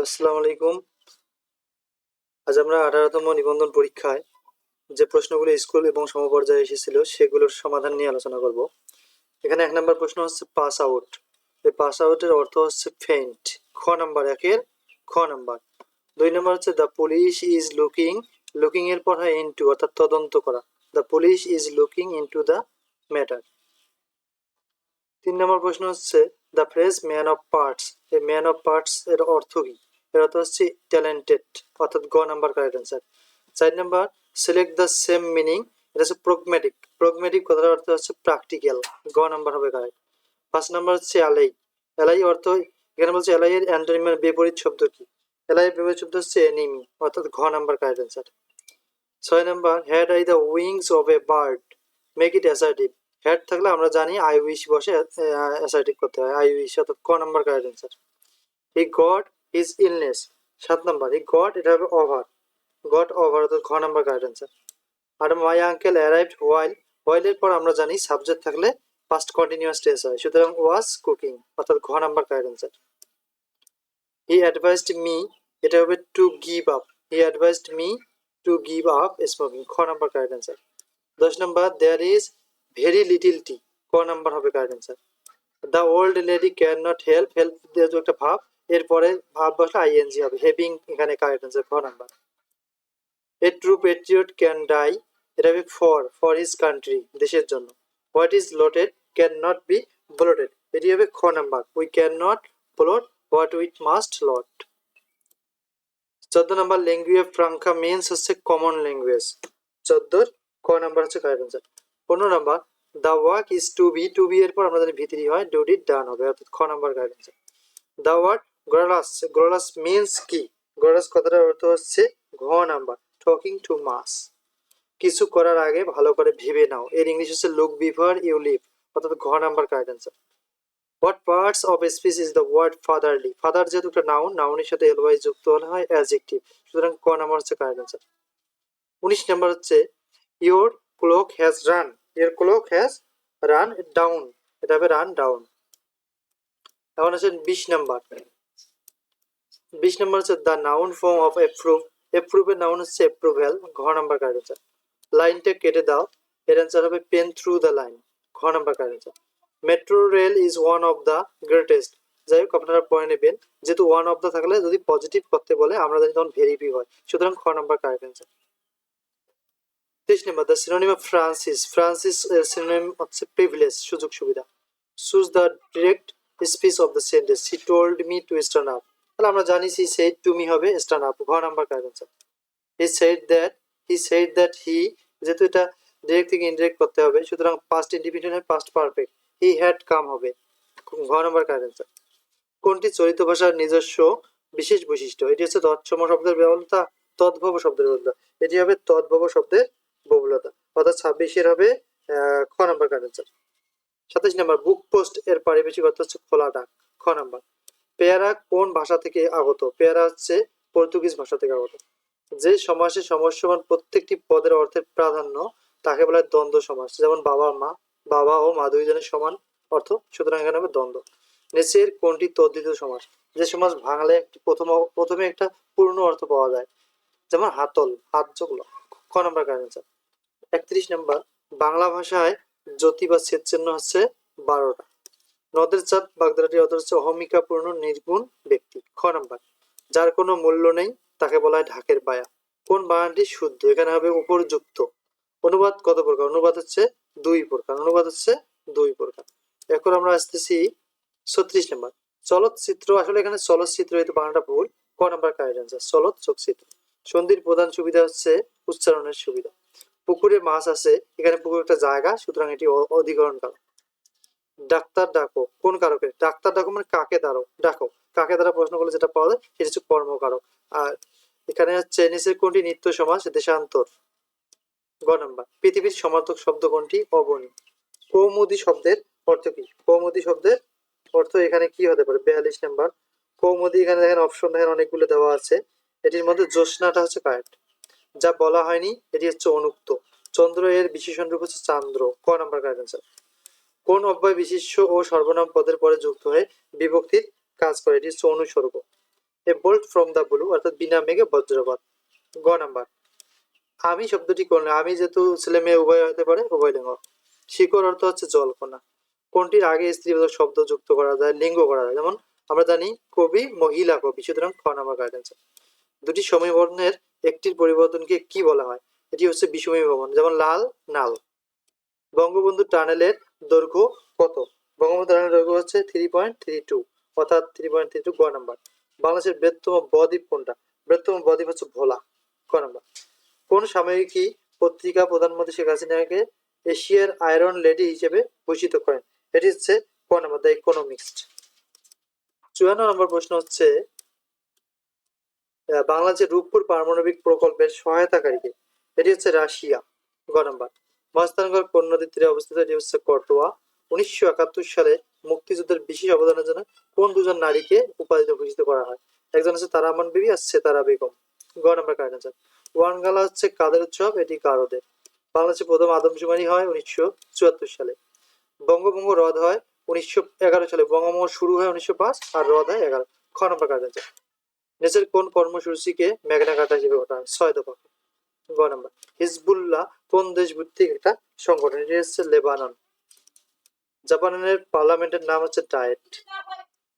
Hello আসসালামু আলাইকুম। আজ আমরা আঠারোতম নিবন্ধন পরীক্ষায় যে প্রশ্নগুলো স্কুল এবং সমপর্যায়ে এসেছিল সেগুলোর সমাধান নিয়ে আলোচনা করব। এখানে এক নম্বর প্রশ্ন হচ্ছে পাস আউট। এই পাস আউটের অর্থ হচ্ছে ফেইন্ট খ নাম্বার একের খ নাম্বার। দুই নম্বর হচ্ছে the police is looking looking এর পর হয় ইনটু অর্থাৎ তদন্ত করা। The police is looking into the matter তিন নম্বর প্রশ্ন হচ্ছে the phrase man of parts এই ম্যান অফ পার্টস এর অর্থ কি? অর্থ হচ্ছে ট্যালেন্টেড অর্থাৎ গ নাম্বার কারেক্ট অ্যান্সার চার number select the same meaning এটা হচ্ছে প্রগমেটিক প্রগমেটিক কথাটার অর্থ হচ্ছে প্র্যাকটিক্যাল গ নাম্বার হবে কারেক্ট পাঁচ নাম্বার হচ্ছে অ্যালাই অ্যালাই অর্থ, এখানে বলছে অ্যালাই এর অ্যান্টোনিমের বিপরীত শব্দ কি? অ্যালাই এর বিপরীত শব্দ হচ্ছে এনিমি অর্থাৎ ঘ নাম্বার কারেক্ট অ্যান্সার ছয় number had I the wings of a bird make it assertive had থাকলে আমরা জানি আই উইশ বসে অ্যাসার্টিভ করতে হয়। আই উইশ অর্থাৎ ক number correct answer he got his illness সাত নাম্বার হি গড এটা হবে ওভার গট ওভার অর্থাৎ ঘ নাম্বার কারেক্ট আর মাই আঙ্কেল অ্যারাইভড হোয়াইল হোয়াইলের পর আমরা জানি সাবজেক্ট থাকলে পাস্ট কন্টিনিউয়াস টেন্স হয়। সুতরাং ওয়াজ কুকিং অর্থাৎ ঘ number correct answer he advised me এটা হবে to give up he advised me to give up smoking খ নাম্বার কারেক্ট দশ number there is very little tea ক নাম্বার হবে correct answer the old lady can not help help যেহেতু একটা ভাব। এরপরে ভাব বসলে আইএনজি হবে। হেভিং এখানে কারেক্ট অ্যান্সার খ number a true patriot can die এটা হবে ফর ফর হিজ কান্ট্রি দেশের জন্য। What is allotted can not be blotted এটি হবে খ number we can not blot what we must allot চোদ্দ নাম্বার ল্যাঙ্গুয়েজ ফ্রাঙ্কা মিনস হচ্ছে কমন ল্যাঙ্গুয়েজ চোদ্দোর ক নাম্বার হচ্ছে কারেক্ট অ্যান্সার পনেরো number the work is to be to be এর পর আমরা জানি ভিতরি হয় ডু ডিড ডান হবে। অর্থাৎ খ নাম্বার অ্যান্সার দ্য ওয়ার্ড গ্রলাস গ্রলাস মিনস কি গ্রলাস কথাটার অর্থ হচ্ছে ঘ নাম্বার টকিং টু মাস কিছু করার আগে ভালো করে ভেবে নাও। এর ইংলিশ হচ্ছে লুক বিফোর ইউ লিভ অর্থাৎ ঘ number correct answer what parts of speech is the word fatherly father যেহেতু একটা নাউন নাউনের সাথে এলওয়াই যুক্ত হলে হয় অ্যাজেক্টিভ সুতরাং ক নাম্বার হচ্ছে কারেক্ট অ্যান্সার উনিশ নাম্বার হচ্ছে your clock has run your clock has run down এটা হবে রান ডাউন এখন হচ্ছে বিশ নাম্বার বিশ নাম্বার হচ্ছে the noun form of approve এপ্রুভের noun হচ্ছে এপ্রুভেল ঘ নাম্বার কারেক্ট অ্যান্সার লাইনটা কেটে দাও, এর অ্যান্সার হবে পেন থ্রু দ্য লাইন ঘ number correct answer metro rail is one of the greatest যাই হোক, আপনারা পড়ে নেবেন। যেহেতু ওয়ান অফ দ্য থাকলে যদি পজিটিভ করতে বলে, আমরা জানি তখন ভেরিপি হয়। সুতরাং খ নাম্বার কারেক্ট অ্যান্সার তেইশ number the synonym of franchise franchise এর সিনোনিম হচ্ছে প্রিভিলেজ সুযোগ সুবিধা choose the direct speech of the sentence he told me to stand up তাহলে আমরা জানি সি সেড টু মি হবে স্টার্ন আপ ঘ number correct answer he said that he said that he যেহেতু এটা ডিরেক্ট থেকে ইনডিরেক্ট করতে হবে, সুতরাং past independent past perfect he had come হবে। ঘ নাম্বার কারেক্ট অ্যান্সার কোনটি চলিত ভাষার নিজস্ব বিশেষ বৈশিষ্ট্য? এটি হচ্ছে তৎসম শব্দের ব্যবহৃতা তদ্ভব শব্দের ব্যবহৃতা এটি হবে তদ্ভব শব্দের বহুলতা অর্থাৎ ছাব্বিশের হবে খ নাম্বার কারেক্ট অ্যান্সার সাতাশ নাম্বার বুক পোস্ট এর পারিবেশিক অর্থ হচ্ছে খোলা ডাক, খ নাম্বার পেয়ারা কোন ভাষা থেকে আগত? পেয়ারা হচ্ছে পর্তুগিজ ভাষা থেকে আগত। যে সমাসে সমস্যমান প্রত্যেকটি পদের অর্থের প্রাধান্য তাকে বলা হয় দ্বন্দ্ব সমাস। যেমন বাবা, মা, বাবা ও মা দুইজনের সমান অর্থ, সুতরাং এখানে হবে দ্বন্দ্ব। নিচের কোনটি তদ্ধিত সমাস? যে সমাস ভাঙলে একটি প্রথম, প্রথমে একটা পূর্ণ অর্থ পাওয়া যায়। যেমন হাতল, হাত যোগল ক নম্বর কারণ একত্রিশ নম্বর, বাংলা ভাষায় জ্যোতি বা ছেদ হচ্ছে বারোটা। নদের চাঁদ বাগদারাটি অর্থ হচ্ছে অহমিকাপূর্ণ, নির্গুণ ব্যক্তি। খ নম্বর, যার কোনো মূল্য নেই, তাকে বলা হয় ঢাকের বায়া। কোন বানানটি শুদ্ধ? এখানে হবে উপরযুক্ত। অনুবাদ কত প্রকার? অনুবাদ হচ্ছে দুই প্রকার। অনুবাদ হচ্ছে দুই প্রকার। এখন আমরা আসতেছি ছত্রিশ নম্বর। চলচ্চিত্র, আসলে এখানে চলচ্চিত্র যেহেতু বানানটা ভুল। ক নাম্বার কারেক্ট চলত চলচ্চিত্র। সন্ধির প্রধান সুবিধা হচ্ছে উচ্চারণের সুবিধা। পুকুরে মাছ আছে, এখানে পুকুর একটা জায়গা, সুতরাং এটি অধিকরণ কারক ডাক্তার ডাকো। কোন কারকের ডাক্তার ডাকো মানে কাকে দাঁড়ো ডাকো। কাকে দ্বারা প্রশ্ন করলে যেটা পাওয়া যায়, সেটা হচ্ছে কর্মকারক। আর এখানে হচ্ছে নিচের কোনটি নিত্য সমাস দেশান্তর। গ নাম্বার। পৃথিবীর সমার্থক শব্দ কোনটি? অবনী। কৌমুদি শব্দের অর্থ কি? কৌমুদি শব্দের অর্থ এখানে কি হতে পারে? বিয়াল্লিশ নাম্বার। কৌমুদি এখানে দেখেন অপশন দেখেন অনেকগুলো দেওয়া আছে। এটির মধ্যে জ্যোৎস্নাটা হচ্ছে কারেক্ট যা বলা হয়নি, এটি হচ্ছে অনুক্ত। চন্দ্র এর বিশেষণ রূপ হচ্ছে চান্দ্র। ক নাম্বার কারেক্ট অ্যান্সার কোন অব্যয় বিশিষ্য ও সর্বনাম পদের পরে যুক্ত হয়ে বিভক্তির কাজ করে। এটি হচ্ছে অনুসর্গ। A bolt from the blue অর্থাৎ বিনা মেঘে বজ্রপাত। গ নাম্বার। আমি শব্দটি কোন আমি যেহেতু ছেলে মেয়ে, উভয় হতে পারে, উভয় লিঙ্গ। শিকড় অর্থ হচ্ছে জলকণা কোনটির আগে স্ত্রী শব্দ যুক্ত করা যায়, লিঙ্গ করা যায়। যেমন, আমরা জানি কবি, মহিলা কবি, সুতরাং খ নাম্বার গাইডেন্স দুটি সমীবর্ণের একটির পরিবর্তনকে কি বলা হয়? এটি হচ্ছে বিষমী ভবন যেমন লাল, নাল। বঙ্গবন্ধু টানেলের দৈর্ঘ্য কত? বঙ্গবন্ধু টানেলের দৈর্ঘ্য হচ্ছে থ্রি পয়েন্ট থ্রি টু অর্থাৎ থ্রি পয়েন্ট থ্রি টু গ নাম্বার। বাংলাদেশের বৃহত্তম বদ্বীপ কোনটা? বৃহত্তম বদ্বীপ হচ্ছে ভোলা ক নাম্বার। কোন সাময়িকী পত্রিকা প্রধানমন্ত্রী শেখ হাসিনাকে এশিয়ার আয়রন লেডি হিসেবে ভূষিত করেন? এটি হচ্ছে ক নাম্বার, দ্য ইকোনমিক্সড চুয়ান্ন নম্বর প্রশ্ন হচ্ছে বাংলাদেশের রূপপুর পারমাণবিক প্রকল্পের সহায়তাকারীকে? এটি হচ্ছে রাশিয়া, গ নাম্বার। মহাস্থানগড় কোন নদীর তীরে অবস্থিত এটি হচ্ছে কটোয়া, উনিশশো একাত্তর সালে মুক্তিযুদ্ধের বিশেষ অবদানের জন্য কোন দুজন নারীকে উপাধিতে ভূষিত করা হয়? একজন হচ্ছে তারামান বিবি আর সেতারা বেগম। গ নাম্বার কারেন্ট আনসার ওয়ানগালা হচ্ছে কাদের উৎসব? এটি গারোদের বাংলাদেশে প্রথম আদমশুমারি হয় উনিশশো চুয়াত্তর সালে। বঙ্গভঙ্গ রদ হয় উনিশশো এগারো সালে। বঙ্গভঙ্গ শুরু হয় উনিশশো পাঁচ আর রদ হয় এগারো। খ নম্বর কারেন্ট আনসার নেচের কোন কর্মসূচিকে মেঘনা কাটা হিসেবে ঘটা হয়? ছয় দফা। গ হিজবুল্লাহ কোন দেশ ভিত্তিক একটা সংগঠন? এটি হচ্ছে লেবানন। জাপানের পার্লামেন্টের নাম হচ্ছে ডায়েট।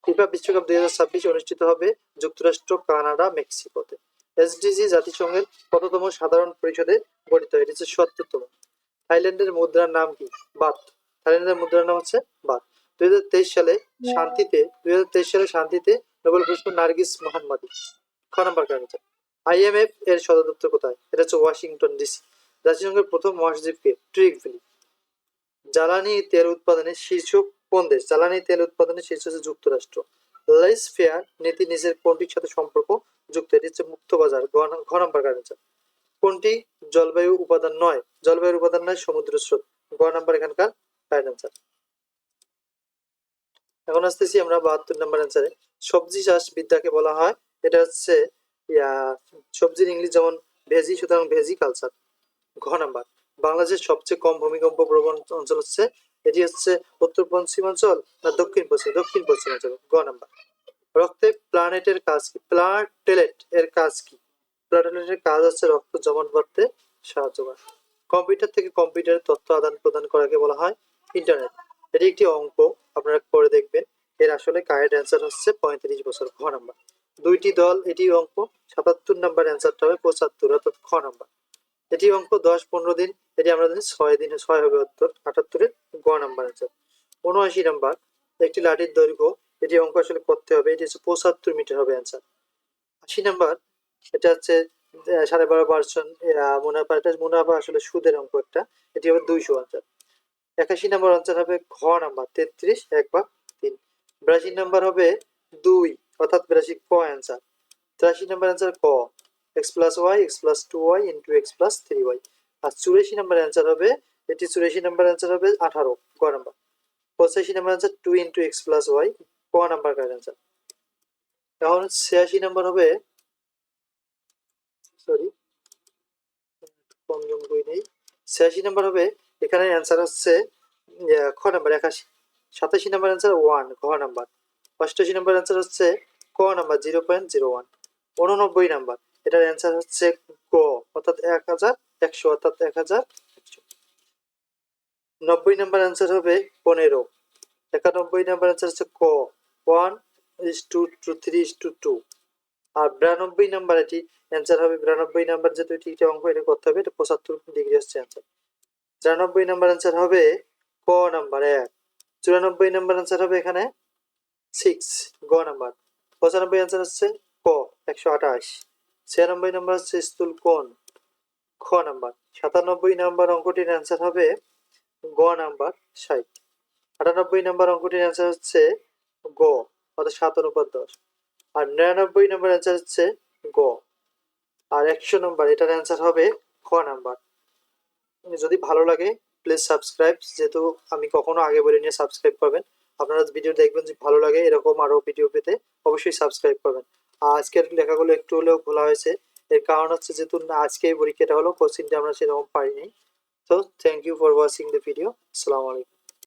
ফিফা বিশ্বকাপ দুই হাজার ছাব্বিশ অনুষ্ঠিত হবে যুক্তরাষ্ট্র, কানাডা, মেক্সিকোতে। এসডিজি জাতিসংঘের কততম সাধারণ পরিষদে গঠিত? এটি হচ্ছে সত্তরতম। থাইল্যান্ডের মুদ্রার নাম কি? বাত। থাইল্যান্ডের মুদ্রার নাম হচ্ছে বাত। দুই হাজার তেইশ সালে শান্তিতে, দুই হাজার তেইশ সালে শান্তিতে নোবেল পুরস্কার নার্গিস মোহাম্মদী। খ নাম্বার কারণ আইএমএফ এর সদর দপ্তর কোথায়? এটা হচ্ছে ওয়াশিংটন ডিসি। জাতিসংঘের প্রথম মহাসচিবকে ট্রিকভিলি জ্বালানি তেল উৎপাদনে শীর্ষ কোন দেশ? জ্বালানি তেল উৎপাদনে শীর্ষ হচ্ছে যুক্তরাষ্ট্র। লাইস ফেয়ার নীতি নিজের কোনটির সাথে সম্পর্ক যুক্ত? এটি হচ্ছে মুক্ত বাজার ঘ ন- ঘ কোনটি? জলবায়ু উপাদান নয়। জলবায়ুর উপাদান নয়, সমুদ্র স্রোত। গ নাম্বার এখানকার রাইট অ্যান্সার এখন আসতেছি আমরা বাহাত্তর নাম্বার অ্যান্সারে সবজি চাষ বিদ্যাকে বলা হয়। এটা হচ্ছে সবজির ইংলিশ যেমন ভেজি, সুতরাং ভেজি কালচার ঘ নাম্বার, বাংলাদেশের সবচেয়ে কম ভূমিকম্প প্রবণ অঞ্চল হচ্ছে, এটি হচ্ছে উত্তর পশ্চিমাঞ্চল না দক্ষিণ পশ্চিম, দক্ষিণ পশ্চিমাঞ্চল গ নাম্বার। রক্তে প্ল্যানেটের কাজ কি? প্লাটেলেট এর কাজ কি? প্লাটেলেটের কাজ হচ্ছে রক্ত জমাট বাঁধতে সাহায্য করে। কম্পিউটার থেকে কম্পিউটারের তথ্য আদান প্রদান করাকে বলা হয় ইন্টারনেট। এটি একটি অঙ্ক, আপনারা করে দেখবেন। এর আসলে কারেক্ট অ্যান্সার হচ্ছে পঁয়ত্রিশ বছর, ঘ নাম্বার। দুইটি দল এটি অঙ্ক। সাতাত্তর নাম্বার অ্যান্সারটা হবে পঁচাত্তর, অর্থাৎ খ নাম্বার। এটি অঙ্ক দশ, পনেরো দিন, এটি আমরা জানি ছয় দিনে ছয় হবে উত্তর, আটাত্তরের গ নাম্বার অ্যান্সার উনআশি নাম্বার, একটি লাঠির দৈর্ঘ্য, এটি অঙ্ক আসলে করতে হবে, এটি হচ্ছে পঁচাত্তর মিটার হবে অ্যান্সার আশি নাম্বার, এটা হচ্ছে সাড়ে বারো পার্সেন্ট মুনাফা, এটা মুনাফা আসলে সুদের অঙ্ক একটা, এটি হবে দুইশো আনসার একাশি নাম্বার আনসার হবে ঘ নাম্বার, তেত্রিশ, এক বা তিন। বিরাশি নাম্বার হবে দুই অর্থাৎ বিরাশি ক অ্যান্সার তিরাশি নাম্বার অ্যান্সার ক। X plus Y X plus two Y into X plus three Y আর চুরাশি নাম্বার অ্যান্সার হবে, এটি চুরাশি নাম্বার অ্যান্সার হবে আঠারো, ক নাম্বার পঁচাশি number answer two into X plus Y ক নাম্বার কার অ্যান্সার এখন ছিয়াশি নাম্বার হবে সরি কম জম বই নেই। ছিয়াশি নাম্বার হবে, এখানে অ্যান্সার হচ্ছে খ নাম্বার একাশি। সাতাশি নাম্বার অ্যান্সার ওয়ান ঘ নাম্বার অষ্টাশি নাম্বার অ্যান্সার হচ্ছে ক number zero point zero one. উননব্বই নাম্বার। এটার অ্যান্সার হচ্ছে ক অর্থাৎ এক হাজার একশো, অর্থাৎ এক হাজার একশো। নব্বই নাম্বার অ্যান্সার হবে পনেরো। একানব্বই নাম্বার অ্যান্সার হচ্ছে ক, one is to two, three is to two. আর বিরানব্বই নাম্বার এটি অ্যান্সার হবে, বিরানব্বই নাম্বার যেহেতু এটি একটি অঙ্ক, এটা করতে হবে, এটা পঁচাত্তর ডিগ্রি হচ্ছে অ্যান্সার তিরানব্বই নাম্বার অ্যান্সার হবে ক নাম্বার এক। চুরানব্বই নাম্বার অ্যান্সার হবে এখানে সিক্স গ নাম্বার। পঁচানব্বই অ্যান্সার হচ্ছে ক, একশো আঠাশ। ছিয়ানব্বই নাম্বার হচ্ছে স্থূল কোণ খ নাম্বার সাতানব্বই নাম্বার অঙ্কটির অ্যান্সার হবে গ নাম্বার ষাট। আটানব্বই নাম্বার অঙ্কটির অ্যান্সার হচ্ছে গ, অর্থাৎ সাত অনুপাত দশ। আর নিরানব্বই নাম্বার অ্যান্সার হচ্ছে গ। আর একশো নম্বর এটার অ্যান্সার হবে খ নাম্বার যদি ভালো লাগে প্লিজ সাবস্ক্রাইব যেহেতু আমি কখনো আগে বলে নিয়ে সাবস্ক্রাইব করবেন। আপনারা ভিডিও দেখবেন যে ভালো লাগে, এরকম আরও ভিডিও পেতে অবশ্যই সাবস্ক্রাইব করবেন। আর আজকের লেখাগুলো একটু হলেও খোলা হয়েছে। এর কারণ হচ্ছে যেহেতু আজকে পরীক্ষাটা হলো কোশ্চিনটা আমরা সেরকম পারিনি তো thank you for watching the video আসসালামু আলাইকুম